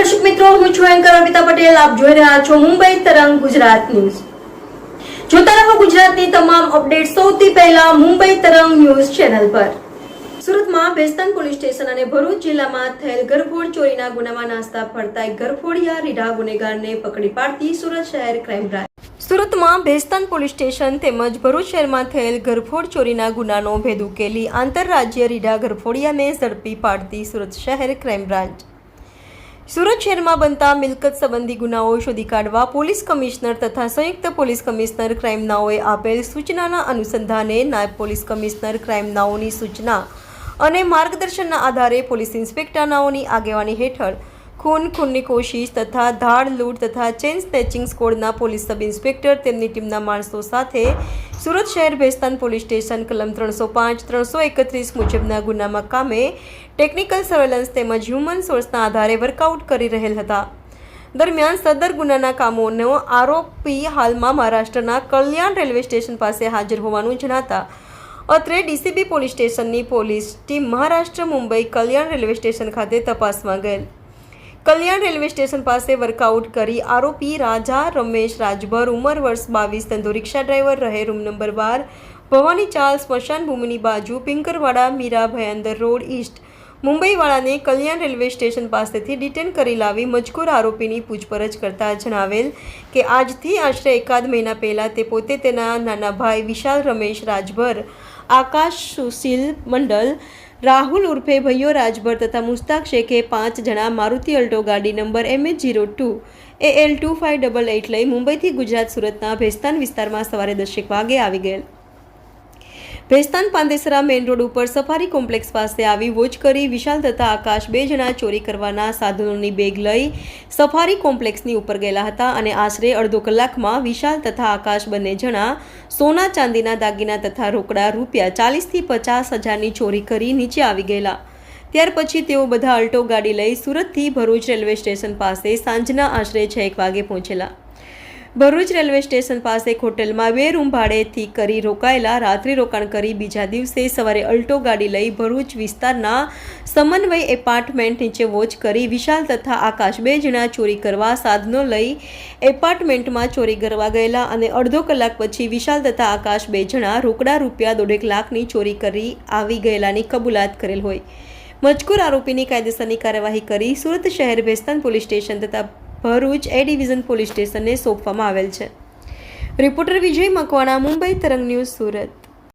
દર્શક મિત્રો, હું છું એન્કર અમિતા પટેલ. આપ જોઈ રહ્યા છો મુંબઈ તરંગ ગુજરાત ન્યૂઝ. જોતા રહો ગુજરાતની તમામ અપડેટ સૌથી પહેલા મુંબઈ તરંગ ન્યૂઝ ચેનલ પર. સુરતમાં ભેસ્તાન પોલીસ સ્ટેશન અને ભરૂચ જિલ્લામાં થયેલ ગરફોડ ચોરીના ગુનામાં નાસ્તા ફરતા ગરફોડિયા રીઢા ગુનેગારને પકડી પાડતી સુરત શહેર ક્રાઇમ બ્રાન્ચ. સુરતમાં ભેસ્તાન પોલીસ સ્ટેશન તેમજ ભરૂચ શહેરમાં થયેલ ગરફોડ ચોરીના ગુનાનો ભેદ ઉકેલી આંતરરાજ્ય રીઢા ગરફોડિયાને ઝડપી પાડતી સુરત શહેર ક્રાઇમ બ્રાન્ચ. સુરત શહેરમાં બનતા મિલકત સંબંધી ગુનાઓ શોધી કાઢવા પોલીસ કમિશનર તથા સંયુક્ત પોલીસ કમિશનર ક્રાઇમનાઓએ આપેલ સૂચનાના અનુસંધાને નાયબ પોલીસ કમિશનર ક્રાઇમનાઓની સૂચના અને માર્ગદર્શનના આધારે પોલીસ ઇન્સ્પેક્ટરનાઓની આગેવાની હેઠળ ખૂન ખૂનની કોશિશ તથા ધાડ લૂંટ તથા ચેન સ્નેચિંગ સ્કોડના પોલીસ સબ ઇન્સ્પેક્ટર તેમની ટીમના માણસો સાથે સુરત શહેર ભેસ્તાન પોલીસ સ્ટેશન કલમ ત્રણસો પાંચ, ત્રણસો એકત્રીસ મુજબના ગુનામાં કામે ટેકનિકલ સર્વેલન્સ તેમજ હ્યુમન સોર્સના આધારે વર્કઆઉટ કરી રહેલ હતા. દરમિયાન સદર ગુનાના કામોનો આરોપી હાલમાં મહારાષ્ટ્રના કલ્યાણ રેલવે સ્ટેશન પાસે હાજર હોવાનું જણાતા અત્રે ડીસીબી પોલીસ સ્ટેશનની police team Maharashtra, Mumbai Kalyan railway station ખાતે તપાસમાં ગયેલ. કલ્યાણ રેલવે સ્ટેશન પાસે વર્કઆઉટ કરી આરોપી રાજા રમેશ રાજભર ઉંમર વર્ષ બાવીસ, ધંધો રિક્ષા ડ્રાઈવર રહે રૂમ નંબર બાર, ભવાની ચાલ સ્મશાન ભૂમિની બાજુ પિંકરવાડા, મીરા ભયંદર રોડ ઈસ્ટ. મુંબઈવાળાને કલ્યાણ રેલવે સ્ટેશન પાસેથી ડિટેન કરી લાવી મજકૂર આરોપીની પૂછપરછ કરતા જણાવેલ કે આજથી આશરે એકાદ મહિના પહેલાં તે પોતે તેના નાના ભાઈ વિશાલ રમેશ રાજભર, આકાશ સુશીલ મંડલ રાહુલ ઉર્ફે ભૈયો રાજભર તથા મુસ્તાક શેખે પાંચ જણા મારુતિ અલ્ટો ગાડી number MH zero two A L two five double eight લઈ મુંબઈથી ગુજરાત સુરતના ભેસ્તાન વિસ્તારમાં સવારે દસેક વાગે આવી ગયેલ. ભેસ્તાન પાંદેસરા મેઇન રોડ ઉપર સફારી કોમ્પ્લેક્સ પાસે આવી વોચ કરી વિશાલ તથા આકાશ બે જણા ચોરી કરવાના સાધનોની બેગ લઈ સફારી કોમ્પ્લેક્સની ઉપર ગયેલા હતા અને આશરે અડધો કલાકમાં વિશાલ તથા આકાશ બંને જણા સોના ચાંદીના દાગીના તથા રોકડા રૂપિયા ચાલીસથી પચાસ હજારની ચોરી કરી નીચે આવી ગયેલા. ત્યાર પછી તેઓ બધા અલ્ટો ગાડી લઈ સુરતથી ભરૂચ રેલવે સ્ટેશન પાસે સાંજના આશરે છ એક વાગે પહોંચેલા. ભરૂચ રેલવે સ્ટેશન પાસે એક હોટેલમાં બે રૂમ ભાડેથી કરી રોકાયેલા, રાત્રિ રોકાણ કરી બીજા દિવસે સવારે અલ્ટો ગાડી લઈ ભરૂચ વિસ્તારના સમન્વય એપાર્ટમેન્ટ નીચે વોચ કરી વિશાલ તથા આકાશ બે જણા ચોરી કરવા, સાધનો લઈ એપાર્ટમેન્ટમાં ચોરી કરવા ગયેલા અને અડધો કલાક પછી વિશાલ તથા આકાશ બે જણા રોકડા રૂપિયા દોઢેક લાખની ચોરી કરી આવી ગયેલાની કબૂલાત કરેલ હોય. મજકૂર આરોપીની કાયદેસરની કાર્યવાહી કરી સુરત શહેર ભેસ્તાન પોલીસ સ્ટેશન તથા ભરૂચ એ ડિવિઝન પોલીસ સ્ટેશનને સોંપવામાં આવેલ છે. રિપોર્ટર વિજય મકવાણા, મુંબઈ તરંગ ન્યૂઝ સુરત.